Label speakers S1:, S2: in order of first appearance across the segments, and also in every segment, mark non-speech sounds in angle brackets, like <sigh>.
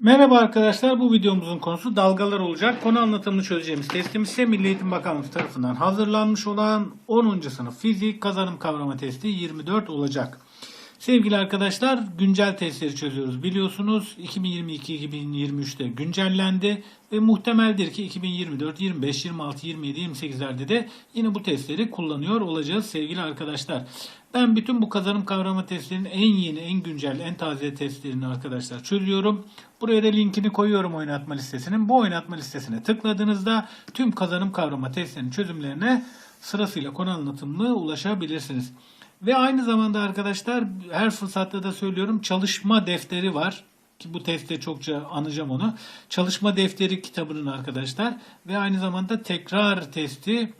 S1: Merhaba arkadaşlar, bu videomuzun konusu dalgalar olacak. Konu anlatımını çözeceğimiz testimiz ise Milli Eğitim Bakanlığı tarafından hazırlanmış olan 10. sınıf fizik kazanım kavrama testi 24 olacak. Sevgili arkadaşlar, güncel testleri çözüyoruz biliyorsunuz. 2022-2023'te güncellendi ve muhtemeldir ki 2024, 25, 26, 27, 28'lerde de yine bu testleri kullanıyor olacağız sevgili arkadaşlar. Ben bütün bu kazanım kavrama testlerinin en yeni, en güncel, en taze testlerini arkadaşlar çözüyorum. Buraya da linkini koyuyorum oynatma listesinin. Bu oynatma listesine tıkladığınızda tüm kazanım kavrama testlerinin çözümlerine sırasıyla konu anlatımlı ulaşabilirsiniz. Ve aynı zamanda arkadaşlar her fırsatta da söylüyorum çalışma defteri var. Ki bu testte çokça anacağım onu. Çalışma defteri kitabının arkadaşlar. Ve aynı zamanda tekrar testi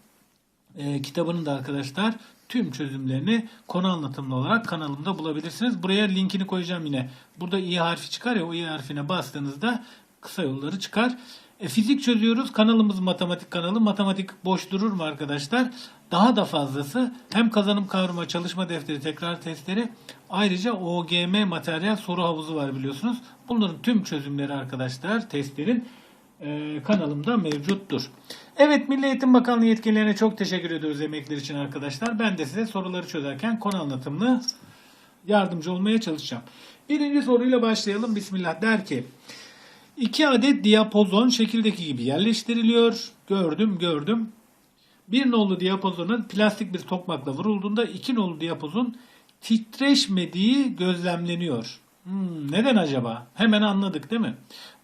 S1: e, kitabının da arkadaşlar tüm çözümlerini konu anlatımlı olarak kanalımda bulabilirsiniz. Buraya linkini koyacağım yine. Burada i harfi çıkar ya o i harfine bastığınızda kısa yolları çıkar. E, fizik çözüyoruz. Kanalımız matematik kanalı. Matematik boş durur mu arkadaşlar? Daha da fazlası hem kazanım kavrama çalışma defteri tekrar testleri ayrıca OGM materyal soru havuzu var biliyorsunuz. Bunların tüm çözümleri arkadaşlar testlerin e, kanalımda mevcuttur. Evet Milli Eğitim Bakanlığı yetkililerine çok teşekkür ediyoruz emekler için arkadaşlar. Ben de size soruları çözerken konu anlatımlı yardımcı olmaya çalışacağım. Birinci soruyla başlayalım. Bismillah der ki iki adet diapozon şekildeki gibi yerleştiriliyor. Gördüm gördüm. Bir nolu diapozona plastik bir tokmakla vurulduğunda iki nolu diapozon titreşmediği gözlemleniyor. Hmm, neden acaba? Hemen anladık değil mi?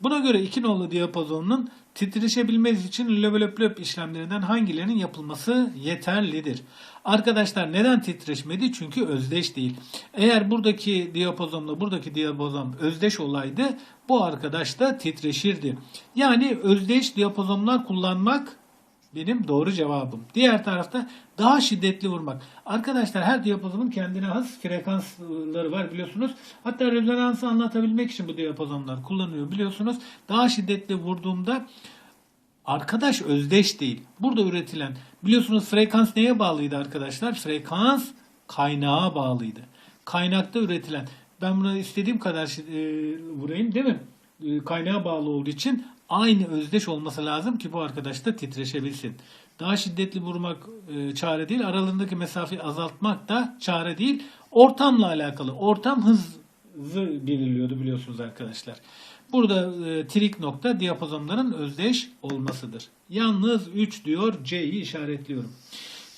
S1: Buna göre iki nolu diapazonun titreşebilmesi için löp löp işlemlerinden hangilerinin yapılması yeterlidir? Arkadaşlar neden titreşmedi? Çünkü özdeş değil. Eğer buradaki diapazonla buradaki diapazon özdeş olaydı bu arkadaş da titreşirdi. Yani özdeş diapazonlar kullanmak benim doğru cevabım. Diğer tarafta daha şiddetli vurmak. Arkadaşlar her diapazonun kendine has frekansları var biliyorsunuz. Hatta rezonansı anlatabilmek için bu diapazonlar kullanılıyor biliyorsunuz. Daha şiddetli vurduğumda arkadaş özdeş değil. Burada üretilen biliyorsunuz frekans neye bağlıydı arkadaşlar? Frekans kaynağa bağlıydı. Kaynakta üretilen ben buna istediğim kadar e, vurayım değil mi? E, kaynağa bağlı olduğu için aynı özdeş olması lazım ki bu arkadaş da titreşebilsin. Daha şiddetli vurmak e, çare değil. Aralarındaki mesafeyi azaltmak da çare değil. Ortamla alakalı. Ortam hızı belirliyordu biliyorsunuz arkadaşlar. Burada e, trik nokta diapazonların özdeş olmasıdır. Yalnız 3 diyor C'yi işaretliyorum.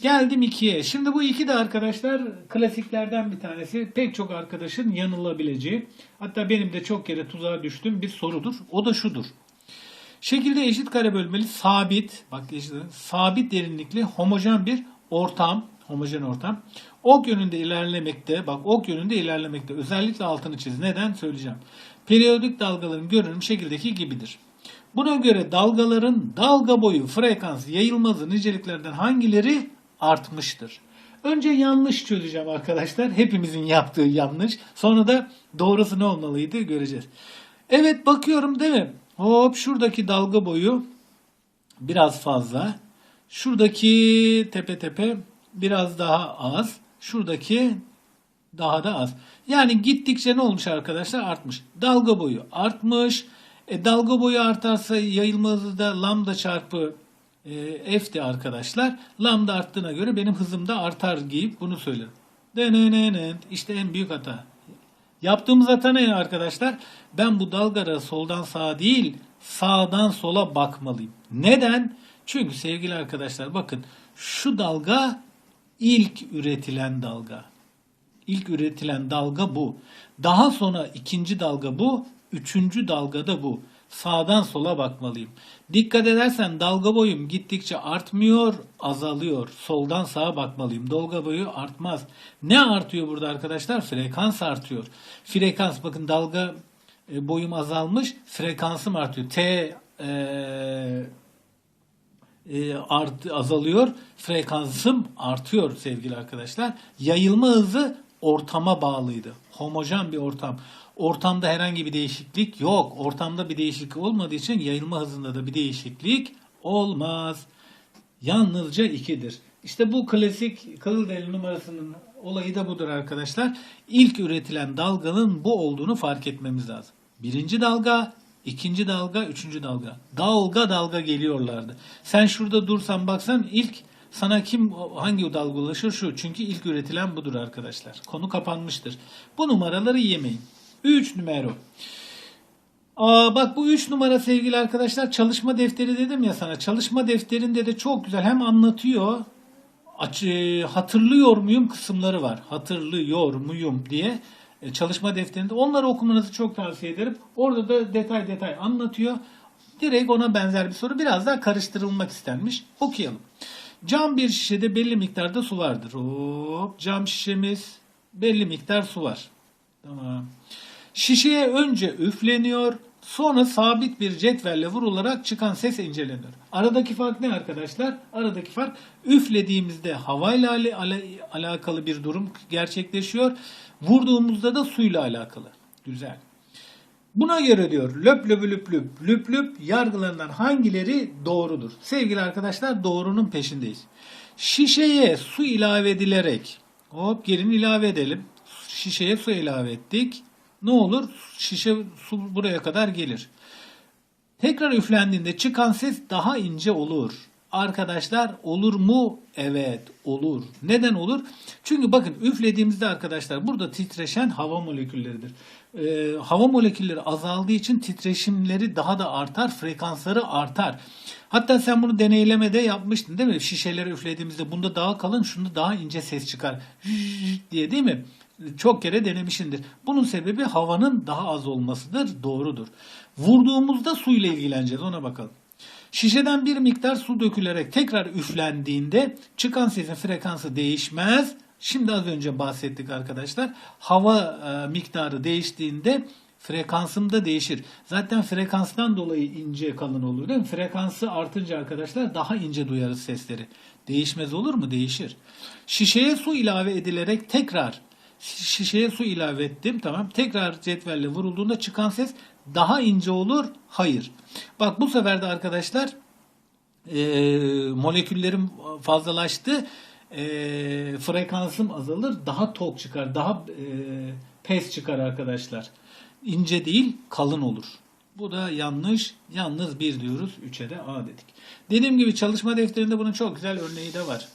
S1: Geldim 2'ye. Şimdi bu iki de arkadaşlar klasiklerden bir tanesi. Pek çok arkadaşın yanılabileceği. Hatta benim de çok kere tuzağa düştüğüm bir sorudur. O da şudur. Şekilde eşit kare bölmeli sabit, bak eşit, sabit derinlikli homojen bir ortam, homojen ortam. Ok yönünde ilerlemekte, bak ok yönünde ilerlemekte. Özellikle altını çiz. Neden? Söyleyeceğim. Periyodik dalgaların görünüm şekildeki gibidir. Buna göre dalgaların dalga boyu, frekans, yayılmazı niceliklerden hangileri artmıştır? Önce yanlış çözeceğim arkadaşlar. Hepimizin yaptığı yanlış. Sonra da doğrusu ne olmalıydı göreceğiz. Evet bakıyorum değil mi? Hop şuradaki dalga boyu biraz fazla. Şuradaki tepe tepe biraz daha az. Şuradaki daha da az. Yani gittikçe ne olmuş arkadaşlar? Artmış. Dalga boyu artmış. E, dalga boyu artarsa yayılma hızı da lambda çarpı e, f'ti arkadaşlar. Lambda arttığına göre benim hızım da artar giyip bunu söylerim. Denenenen. İşte en büyük hata. Yaptığımız hata ne arkadaşlar? Ben bu dalgara soldan sağa değil sağdan sola bakmalıyım. Neden? Çünkü sevgili arkadaşlar bakın şu dalga ilk üretilen dalga. İlk üretilen dalga bu. Daha sonra ikinci dalga bu. Üçüncü dalga da bu. Sağdan sola bakmalıyım. Dikkat edersen dalga boyum gittikçe artmıyor, azalıyor. Soldan sağa bakmalıyım. Dalga boyu artmaz. Ne artıyor burada arkadaşlar? Frekans artıyor. Frekans bakın dalga e, boyum azalmış, frekansım artıyor. T e, e, art, azalıyor, frekansım artıyor sevgili arkadaşlar. Yayılma hızı ortama bağlıydı. Homojen bir ortam. Ortamda herhangi bir değişiklik yok. Ortamda bir değişiklik olmadığı için yayılma hızında da bir değişiklik olmaz. Yalnızca 2'dir. İşte bu klasik Kızılderili numarasının olayı da budur arkadaşlar. İlk üretilen dalganın bu olduğunu fark etmemiz lazım. Birinci dalga, ikinci dalga, üçüncü dalga. Dalga dalga geliyorlardı. Sen şurada dursan baksan ilk sana kim hangi dalga ulaşır şu. Çünkü ilk üretilen budur arkadaşlar. Konu kapanmıştır. Bu numaraları yemeyin. 3 numara. Aa, bak bu 3 numara sevgili arkadaşlar çalışma defteri dedim ya sana. Çalışma defterinde de çok güzel hem anlatıyor açı, hatırlıyor muyum kısımları var. Hatırlıyor muyum diye e, çalışma defterinde. Onları okumanızı çok tavsiye ederim. Orada da detay detay anlatıyor. Direkt ona benzer bir soru biraz daha karıştırılmak istenmiş. Okuyalım. Cam bir şişede belli miktarda su vardır. Hop, cam şişemiz belli miktar su var. Tamam. Şişeye önce üfleniyor, sonra sabit bir cetvelle vurularak çıkan ses inceleniyor. Aradaki fark ne arkadaşlar? Aradaki fark üflediğimizde havayla ala- ala- alakalı bir durum gerçekleşiyor. Vurduğumuzda da suyla alakalı. Güzel. Buna göre diyor löp löp löp löp löp löp yargılarından hangileri doğrudur? Sevgili arkadaşlar doğrunun peşindeyiz. Şişeye su ilave edilerek hop gelin ilave edelim. Şişeye su ilave ettik. Ne olur? Şişe su buraya kadar gelir. Tekrar üflendiğinde çıkan ses daha ince olur. Arkadaşlar olur mu? Evet olur. Neden olur? Çünkü bakın üflediğimizde arkadaşlar burada titreşen hava molekülleridir. Ee, hava molekülleri azaldığı için titreşimleri daha da artar, frekansları artar. Hatta sen bunu deneylemede yapmıştın değil mi? Şişeleri üflediğimizde bunda daha kalın, şunda daha ince ses çıkar diye değil mi? Çok kere denemişindir. Bunun sebebi havanın daha az olmasıdır. Doğrudur. Vurduğumuzda su ile ilgileneceğiz. Ona bakalım. Şişeden bir miktar su dökülerek tekrar üflendiğinde çıkan sesin frekansı değişmez. Şimdi az önce bahsettik arkadaşlar. Hava e, miktarı değiştiğinde frekansım da değişir. Zaten frekanstan dolayı ince kalın olur değil mi? Frekansı artınca arkadaşlar daha ince duyarız sesleri. Değişmez olur mu? Değişir. Şişeye su ilave edilerek tekrar şişeye su ilave ettim. Tamam. Tekrar cetvelle vurulduğunda çıkan ses daha ince olur. Hayır. Bak bu sefer de arkadaşlar e, moleküllerim fazlalaştı. E, frekansım azalır. Daha tok çıkar. Daha e, pes çıkar arkadaşlar. İnce değil kalın olur. Bu da yanlış. Yalnız bir diyoruz. 3'e de A dedik. Dediğim gibi çalışma defterinde bunun çok güzel örneği de var.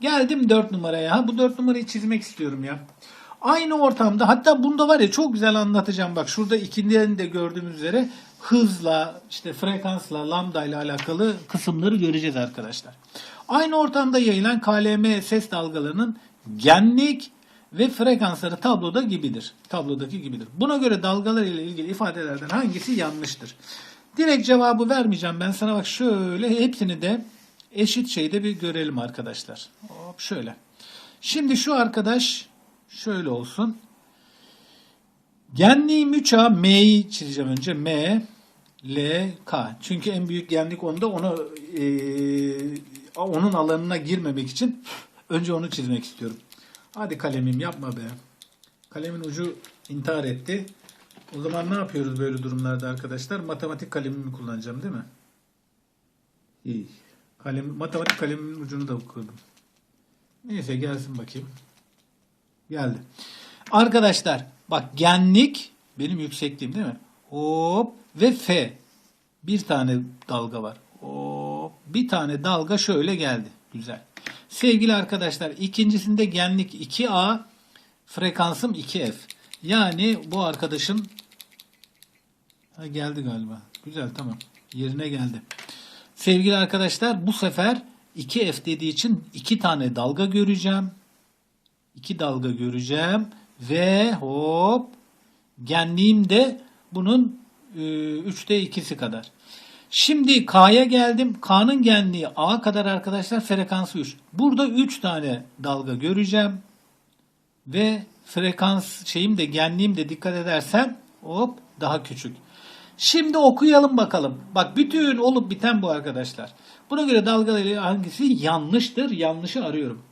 S1: Geldim 4 numaraya. Ha, bu 4 numarayı çizmek istiyorum ya. Aynı ortamda hatta bunda var ya çok güzel anlatacağım. Bak şurada ikinden de gördüğümüz üzere hızla, işte frekansla, lambda ile alakalı kısımları göreceğiz arkadaşlar. Aynı ortamda yayılan KLM ses dalgalarının genlik ve frekansları tabloda gibidir. Tablodaki gibidir. Buna göre dalgalar ile ilgili ifadelerden hangisi yanlıştır? Direkt cevabı vermeyeceğim. Ben sana bak şöyle hepsini de eşit şeyde bir görelim arkadaşlar. Hop şöyle. Şimdi şu arkadaş şöyle olsun. Genliği müça M'yi çizeceğim önce. M, L, K. Çünkü en büyük genlik onda. Onu e, onun alanına girmemek için önce onu çizmek istiyorum. Hadi kalemim yapma be. Kalemin ucu intihar etti. O zaman ne yapıyoruz böyle durumlarda arkadaşlar? Matematik kalemimi kullanacağım değil mi? İyi. Kalem, matematik kalemimin ucunu da kırdım. Neyse gelsin bakayım. Geldi. Arkadaşlar bak genlik benim yüksekliğim değil mi? Hop ve F. Bir tane dalga var. Hop bir tane dalga şöyle geldi. Güzel. Sevgili arkadaşlar ikincisinde genlik 2A frekansım 2F. Yani bu arkadaşın ha, geldi galiba. Güzel tamam. Yerine geldi. Sevgili arkadaşlar bu sefer 2F dediği için iki tane dalga göreceğim. İki dalga göreceğim ve hop genliğim de bunun e, üçte ikisi kadar. Şimdi K'ya geldim. K'nın genliği A kadar arkadaşlar frekansı 3. Burada 3 tane dalga göreceğim. Ve frekans şeyim de genliğim de dikkat edersen hop daha küçük. Şimdi okuyalım bakalım. Bak bütün olup biten bu arkadaşlar. Buna göre dalgaları hangisi yanlıştır? Yanlışı arıyorum.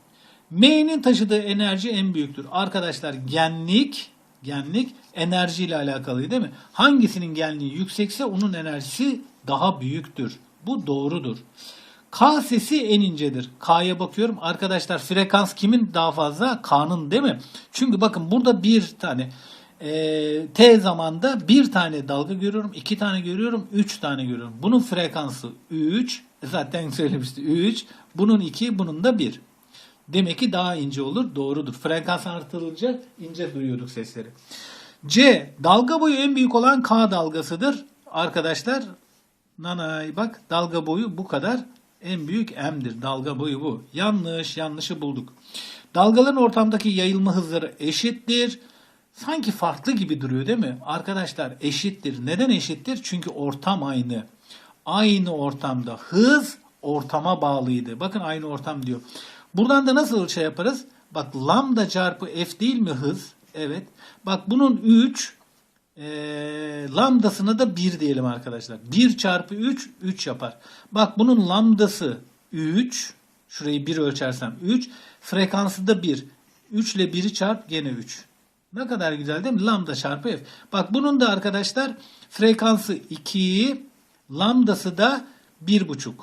S1: M'nin taşıdığı enerji en büyüktür. Arkadaşlar genlik genlik enerji ile alakalı değil mi? Hangisinin genliği yüksekse onun enerjisi daha büyüktür. Bu doğrudur. K sesi en incedir. K'ya bakıyorum. Arkadaşlar frekans kimin daha fazla? K'nın değil mi? Çünkü bakın burada bir tane e, T zamanda bir tane dalga görüyorum, iki tane görüyorum, üç tane görüyorum. Bunun frekansı 3. Zaten söylemişti 3. Bunun 2, bunun da 1. Demek ki daha ince olur. Doğrudur. Frekans artırılınca ince duyuyorduk sesleri. C. Dalga boyu en büyük olan K dalgasıdır. Arkadaşlar nanay bak dalga boyu bu kadar. En büyük M'dir. Dalga boyu bu. Yanlış. Yanlışı bulduk. Dalgaların ortamdaki yayılma hızları eşittir. Sanki farklı gibi duruyor değil mi? Arkadaşlar eşittir. Neden eşittir? Çünkü ortam aynı. Aynı ortamda hız ortama bağlıydı. Bakın aynı ortam diyor. Buradan da nasıl şey yaparız? Bak lambda çarpı f değil mi hız? Evet. Bak bunun 3 e, lambdasına da 1 diyelim arkadaşlar. 1 çarpı 3 3 yapar. Bak bunun lambdası 3. Şurayı 1 ölçersem 3. Frekansı da 1. 3 ile 1'i çarp gene 3. Ne kadar güzel değil mi? Lambda çarpı f. Bak bunun da arkadaşlar frekansı 2, lambdası da 1,5.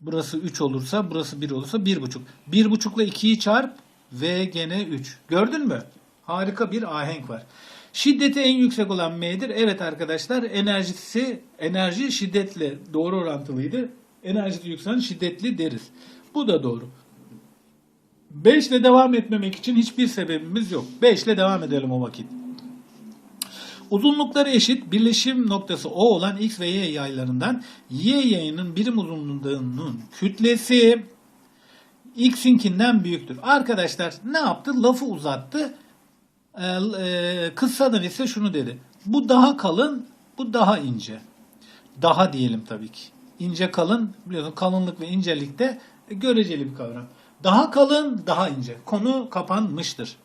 S1: Burası 3 olursa, burası 1 olursa 1,5. 1,5 ile 2'yi çarp ve gene 3. Gördün mü? Harika bir ahenk var. Şiddeti en yüksek olan M'dir. Evet arkadaşlar enerjisi enerji şiddetle doğru orantılıydı. Enerjisi yükselen şiddetli deriz. Bu da doğru. 5 ile devam etmemek için hiçbir sebebimiz yok. 5 ile devam edelim o vakit. Uzunlukları eşit birleşim noktası O olan X ve Y yaylarından Y yayının birim uzunluğunun kütlesi X'inkinden büyüktür. Arkadaşlar ne yaptı? Lafı uzattı. Ee, e, kıssadan ise şunu dedi. Bu daha kalın, bu daha ince. Daha diyelim tabii ki. İnce kalın, biliyorsun kalınlık ve incelikte göreceli bir kavram. Daha kalın, daha ince. Konu kapanmıştır.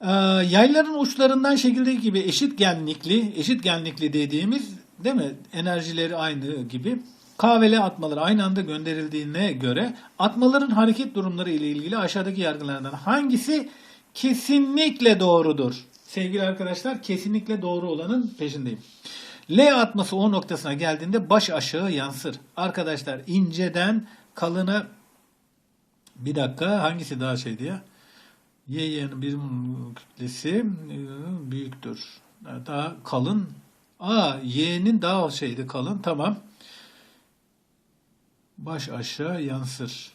S1: Ee, yayların uçlarından şekildeki gibi eşit genlikli, eşit genlikli dediğimiz değil mi? Enerjileri aynı gibi. K ve L atmaları aynı anda gönderildiğine göre atmaların hareket durumları ile ilgili aşağıdaki yargılardan hangisi kesinlikle doğrudur? Sevgili arkadaşlar kesinlikle doğru olanın peşindeyim. L atması O noktasına geldiğinde baş aşağı yansır. Arkadaşlar inceden kalına bir dakika hangisi daha şeydi ya? Y y'nin birim kütlesi e, büyüktür. Daha kalın. A y'nin daha şeydi kalın. Tamam. Baş aşağı yansır.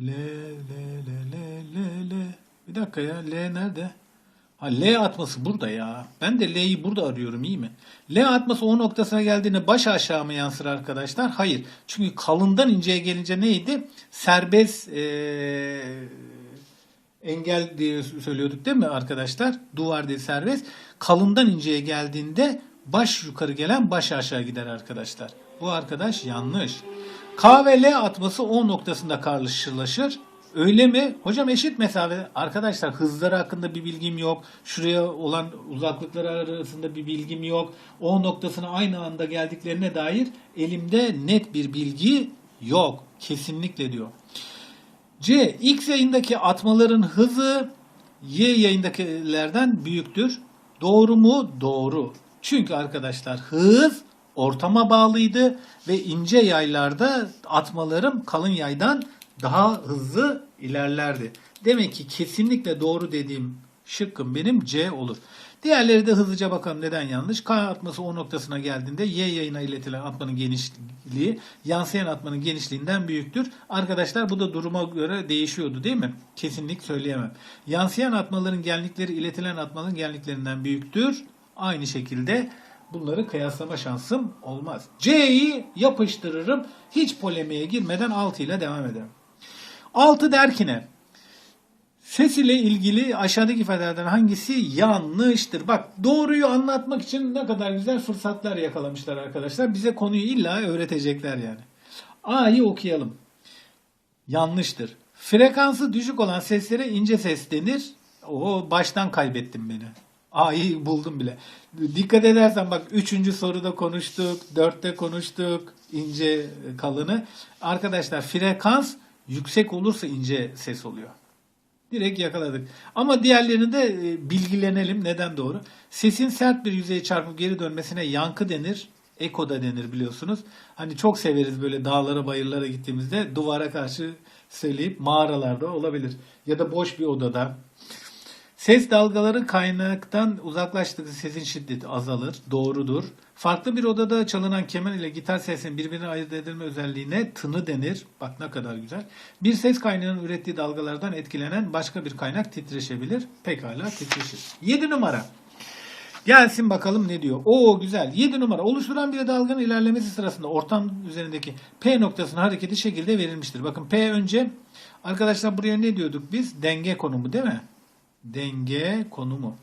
S1: L L L L L L. Bir dakika ya. L nerede? Ha L atması burada ya. Ben de L'yi burada arıyorum iyi mi? L atması o noktasına geldiğinde baş aşağı mı yansır arkadaşlar? Hayır. Çünkü kalından inceye gelince neydi? Serbest ee, engel diye söylüyorduk değil mi arkadaşlar? Duvar değil serbest. Kalından inceye geldiğinde baş yukarı gelen baş aşağı gider arkadaşlar. Bu arkadaş yanlış. K ve L atması O noktasında karşılaşır. Öyle mi? Hocam eşit mesafe. Arkadaşlar hızları hakkında bir bilgim yok. Şuraya olan uzaklıkları arasında bir bilgim yok. O noktasına aynı anda geldiklerine dair elimde net bir bilgi yok. Kesinlikle diyor. C. X yayındaki atmaların hızı Y yayındakilerden büyüktür. Doğru mu? Doğru. Çünkü arkadaşlar hız ortama bağlıydı ve ince yaylarda atmalarım kalın yaydan daha hızlı ilerlerdi. Demek ki kesinlikle doğru dediğim şıkkım benim C olur. Diğerleri de hızlıca bakalım neden yanlış. K atması O noktasına geldiğinde Y yayına iletilen atmanın genişliği yansıyan atmanın genişliğinden büyüktür. Arkadaşlar bu da duruma göre değişiyordu değil mi? Kesinlik söyleyemem. Yansıyan atmaların genlikleri iletilen atmanın genliklerinden büyüktür. Aynı şekilde bunları kıyaslama şansım olmaz. C'yi yapıştırırım. Hiç polemiğe girmeden 6 ile devam ederim. 6 derkine ses ile ilgili aşağıdaki ifadelerden hangisi yanlıştır? Bak doğruyu anlatmak için ne kadar güzel fırsatlar yakalamışlar arkadaşlar. Bize konuyu illa öğretecekler yani. A'yı okuyalım. Yanlıştır. Frekansı düşük olan seslere ince ses denir. O baştan kaybettim beni. A'yı buldum bile. Dikkat edersen bak 3. soruda konuştuk, 4'te konuştuk ince kalını. Arkadaşlar frekans yüksek olursa ince ses oluyor. Direkt yakaladık. Ama diğerlerini de e, bilgilenelim. Neden doğru? Sesin sert bir yüzeye çarpıp geri dönmesine yankı denir. Eko da denir biliyorsunuz. Hani çok severiz böyle dağlara bayırlara gittiğimizde duvara karşı söyleyip mağaralarda olabilir. Ya da boş bir odada. Ses dalgaları kaynaktan uzaklaştıkça sesin şiddeti azalır. Doğrudur. Farklı bir odada çalınan keman ile gitar sesinin birbirine ayırt edilme özelliğine tını denir. Bak ne kadar güzel. Bir ses kaynağının ürettiği dalgalardan etkilenen başka bir kaynak titreşebilir. Pekala titreşir. 7 numara. Gelsin bakalım ne diyor. Oo güzel. 7 numara. Oluşturan bir dalganın ilerlemesi sırasında ortam üzerindeki P noktasının hareketi şekilde verilmiştir. Bakın P önce arkadaşlar buraya ne diyorduk biz? Denge konumu değil mi? Denge konumu.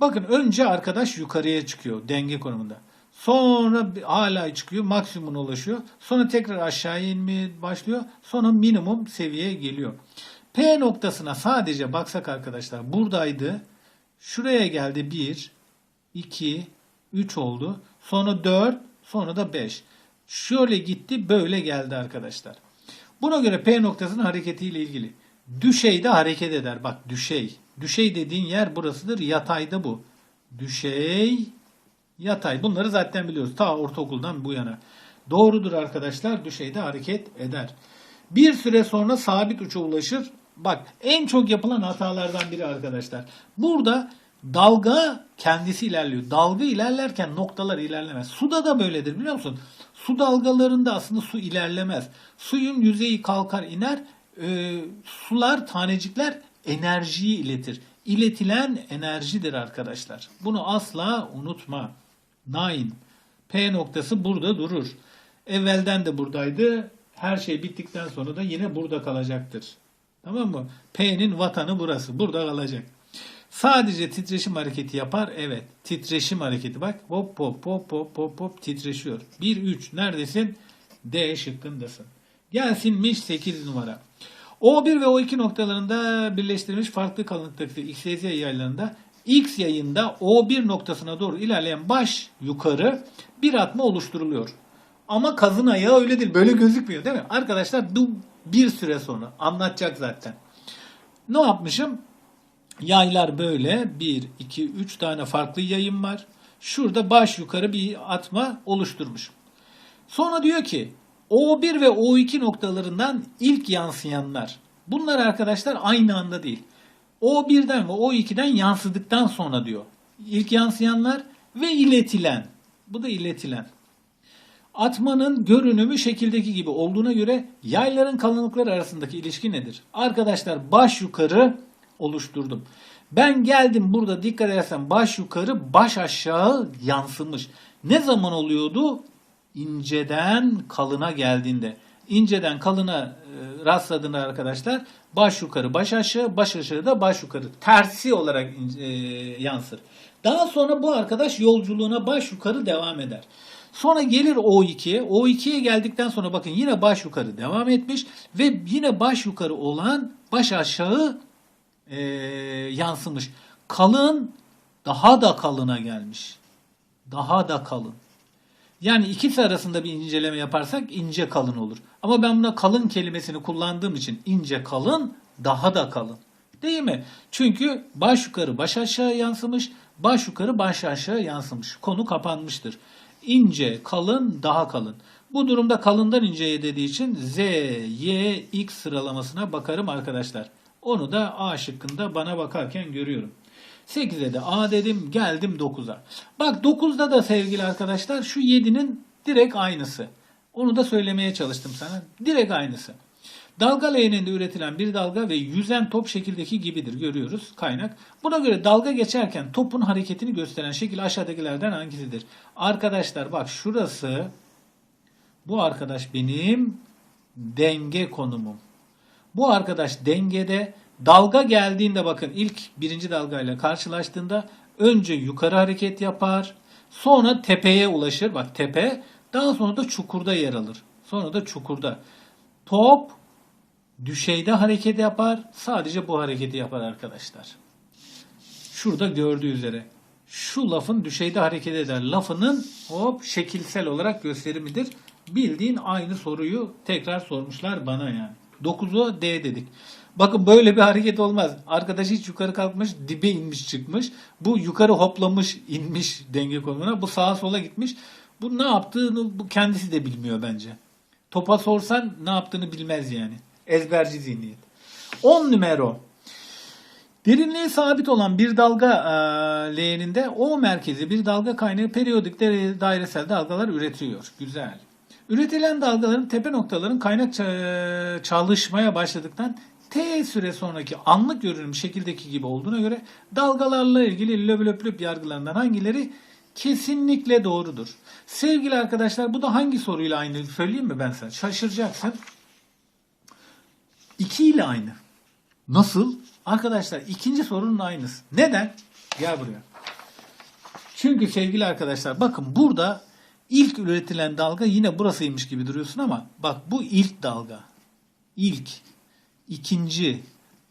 S1: Bakın önce arkadaş yukarıya çıkıyor denge konumunda. Sonra hala çıkıyor maksimuma ulaşıyor. Sonra tekrar aşağıya inmeye başlıyor. Sonra minimum seviyeye geliyor. P noktasına sadece baksak arkadaşlar buradaydı. Şuraya geldi 1, 2, 3 oldu. Sonra 4, sonra da 5. Şöyle gitti böyle geldi arkadaşlar. Buna göre P noktasının hareketiyle ilgili. Düşeyde hareket eder. Bak düşey. Düşey dediğin yer burasıdır. Yatayda bu. Düşey, yatay. Bunları zaten biliyoruz. Ta ortaokuldan bu yana. Doğrudur arkadaşlar. Düşeyde hareket eder. Bir süre sonra sabit uça ulaşır. Bak en çok yapılan hatalardan biri arkadaşlar. Burada dalga kendisi ilerliyor. Dalga ilerlerken noktalar ilerlemez. Suda da böyledir biliyor musun? Su dalgalarında aslında su ilerlemez. Suyun yüzeyi kalkar iner. Ee, sular, tanecikler enerjiyi iletir. İletilen enerjidir arkadaşlar. Bunu asla unutma. Nine. P noktası burada durur. Evvelden de buradaydı. Her şey bittikten sonra da yine burada kalacaktır. Tamam mı? P'nin vatanı burası. Burada kalacak. Sadece titreşim hareketi yapar. Evet. Titreşim hareketi. Bak hop hop hop hop hop hop titreşiyor. 1 3 neredesin? D şıkkındasın. Gelsinmiş 8 numara. O1 ve O2 noktalarında birleştirilmiş farklı kalınlıktaki XYZ yaylarında X yayında O1 noktasına doğru ilerleyen baş yukarı bir atma oluşturuluyor. Ama kazın ayağı öyle değil. Böyle gözükmüyor değil mi? Arkadaşlar bu bir süre sonra anlatacak zaten. Ne yapmışım? Yaylar böyle 1, 2, 3 tane farklı yayın var. Şurada baş yukarı bir atma oluşturmuşum. Sonra diyor ki O1 ve O2 noktalarından ilk yansıyanlar. Bunlar arkadaşlar aynı anda değil. O1'den ve O2'den yansıdıktan sonra diyor. İlk yansıyanlar ve iletilen. Bu da iletilen. Atmanın görünümü şekildeki gibi olduğuna göre yayların kalınlıkları arasındaki ilişki nedir? Arkadaşlar baş yukarı oluşturdum. Ben geldim burada dikkat edersen baş yukarı baş aşağı yansımış. Ne zaman oluyordu? İnceden kalına geldiğinde. İnceden kalına e, rastladığında arkadaşlar baş yukarı baş aşağı baş aşağı da baş yukarı tersi olarak e, yansır. Daha sonra bu arkadaş yolculuğuna baş yukarı devam eder. Sonra gelir O2'ye. O2'ye geldikten sonra bakın yine baş yukarı devam etmiş ve yine baş yukarı olan baş aşağı e, yansımış. Kalın daha da kalına gelmiş. Daha da kalın. Yani ikisi arasında bir inceleme yaparsak ince kalın olur. Ama ben buna kalın kelimesini kullandığım için ince kalın daha da kalın. Değil mi? Çünkü baş yukarı baş aşağı yansımış, baş yukarı baş aşağı yansımış. Konu kapanmıştır. İnce, kalın, daha kalın. Bu durumda kalından inceye dediği için Z, Y, X sıralamasına bakarım arkadaşlar. Onu da A şıkkında bana bakarken görüyorum. 8'e de A dedim geldim 9'a. Bak 9'da da sevgili arkadaşlar şu 7'nin direkt aynısı. Onu da söylemeye çalıştım sana. Direkt aynısı. Dalga leğeninde üretilen bir dalga ve yüzen top şekildeki gibidir görüyoruz kaynak. Buna göre dalga geçerken topun hareketini gösteren şekil aşağıdakilerden hangisidir? Arkadaşlar bak şurası bu arkadaş benim denge konumum. Bu arkadaş dengede dalga geldiğinde bakın ilk birinci dalgayla karşılaştığında önce yukarı hareket yapar. Sonra tepeye ulaşır. Bak tepe. Daha sonra da çukurda yer alır. Sonra da çukurda. Top düşeyde hareket yapar. Sadece bu hareketi yapar arkadaşlar. Şurada gördüğü üzere. Şu lafın düşeyde hareket eder. Lafının hop şekilsel olarak gösterimidir. Bildiğin aynı soruyu tekrar sormuşlar bana yani. 9'u D dedik. Bakın böyle bir hareket olmaz. Arkadaş hiç yukarı kalkmış, dibe inmiş çıkmış. Bu yukarı hoplamış, inmiş denge konumuna. Bu sağa sola gitmiş. Bu ne yaptığını bu kendisi de bilmiyor bence. Topa sorsan ne yaptığını bilmez yani. Ezberci zihniyet. 10 numara. Derinliği sabit olan bir dalga e, leğeninde O merkezi bir dalga kaynağı periyodik dairesel dalgalar üretiyor. Güzel. Üretilen dalgaların tepe noktaların kaynak ça- çalışmaya başladıktan T süre sonraki anlık görünüm şekildeki gibi olduğuna göre dalgalarla ilgili löp löp löp yargılarından hangileri kesinlikle doğrudur? Sevgili arkadaşlar bu da hangi soruyla aynı söyleyeyim mi ben sana? Şaşıracaksın. 2 ile aynı. Nasıl? Arkadaşlar ikinci sorunun aynısı. Neden? Gel buraya. Çünkü sevgili arkadaşlar bakın burada ilk üretilen dalga yine burasıymış gibi duruyorsun ama bak bu ilk dalga. İlk, ikinci,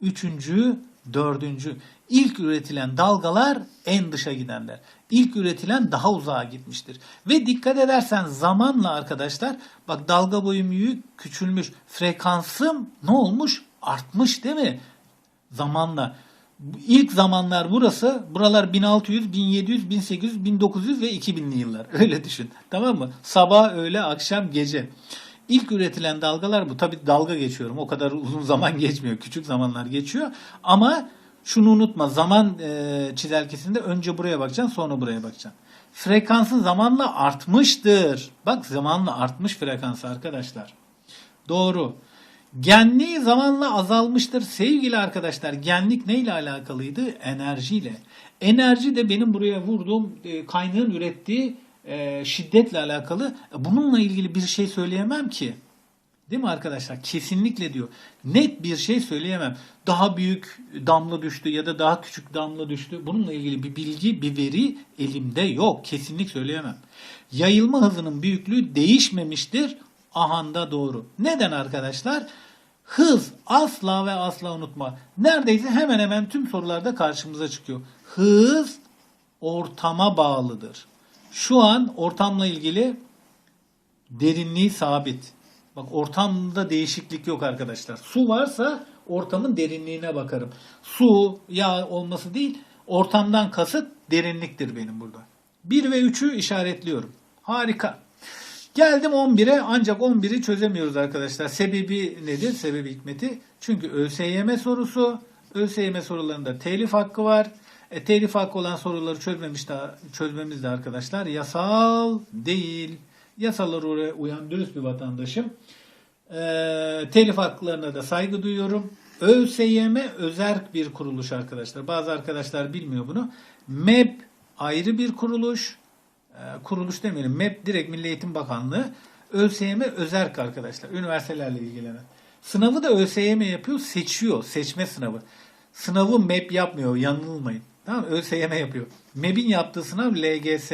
S1: üçüncü, dördüncü. İlk üretilen dalgalar en dışa gidenler. İlk üretilen daha uzağa gitmiştir. Ve dikkat edersen zamanla arkadaşlar bak dalga boyum büyük küçülmüş. Frekansım ne olmuş? Artmış değil mi? Zamanla. İlk zamanlar burası. Buralar 1600, 1700, 1800, 1900 ve 2000'li yıllar. Öyle düşün. Tamam mı? Sabah, öğle, akşam, gece. İlk üretilen dalgalar bu. Tabii dalga geçiyorum. O kadar uzun <laughs> zaman geçmiyor. Küçük zamanlar geçiyor. Ama şunu unutma. Zaman e, çizelgesinde önce buraya bakacaksın sonra buraya bakacaksın. Frekansın zamanla artmıştır. Bak zamanla artmış frekansı arkadaşlar. Doğru. Genliği zamanla azalmıştır. Sevgili arkadaşlar genlik neyle alakalıydı? Enerjiyle. Enerji de benim buraya vurduğum e, kaynağın ürettiği e, şiddetle alakalı. Bununla ilgili bir şey söyleyemem ki. Değil mi arkadaşlar? Kesinlikle diyor. Net bir şey söyleyemem. Daha büyük damla düştü ya da daha küçük damla düştü. Bununla ilgili bir bilgi, bir veri elimde yok. Kesinlik söyleyemem. Yayılma hızının büyüklüğü değişmemiştir. Ahanda doğru. Neden arkadaşlar? Hız asla ve asla unutma. Neredeyse hemen hemen tüm sorularda karşımıza çıkıyor. Hız ortama bağlıdır. Şu an ortamla ilgili derinliği sabit. Bak ortamda değişiklik yok arkadaşlar. Su varsa ortamın derinliğine bakarım. Su, yağ olması değil, ortamdan kasıt derinliktir benim burada. 1 ve 3'ü işaretliyorum. Harika. Geldim 11'e ancak 11'i çözemiyoruz arkadaşlar. Sebebi nedir? Sebebi hikmeti. Çünkü ÖSYM sorusu. ÖSYM sorularında telif hakkı var. E, telif hakkı olan soruları çözmemiş de, çözmemiz de arkadaşlar yasal değil. Yasalara uyan dürüst bir vatandaşım. E, telif haklarına da saygı duyuyorum. ÖSYM özerk bir kuruluş arkadaşlar. Bazı arkadaşlar bilmiyor bunu. MEP ayrı bir kuruluş. E, kuruluş demeyelim. MEP direkt Milli Eğitim Bakanlığı. ÖSYM özerk arkadaşlar. Üniversitelerle ilgilenen. Sınavı da ÖSYM yapıyor. Seçiyor. Seçme sınavı. Sınavı MEP yapmıyor. Yanılmayın. Tamam? ÖSYM yapıyor. MEP'in yaptığı sınav LGS.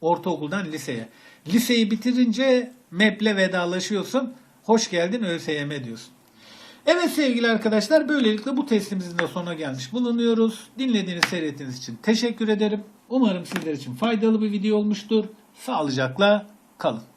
S1: Ortaokuldan liseye. Liseyi bitirince MEP'le vedalaşıyorsun. Hoş geldin ÖSYM diyorsun. Evet sevgili arkadaşlar böylelikle bu testimizin de sonuna gelmiş bulunuyoruz. Dinlediğiniz seyrettiğiniz için teşekkür ederim. Umarım sizler için faydalı bir video olmuştur. Sağlıcakla kalın.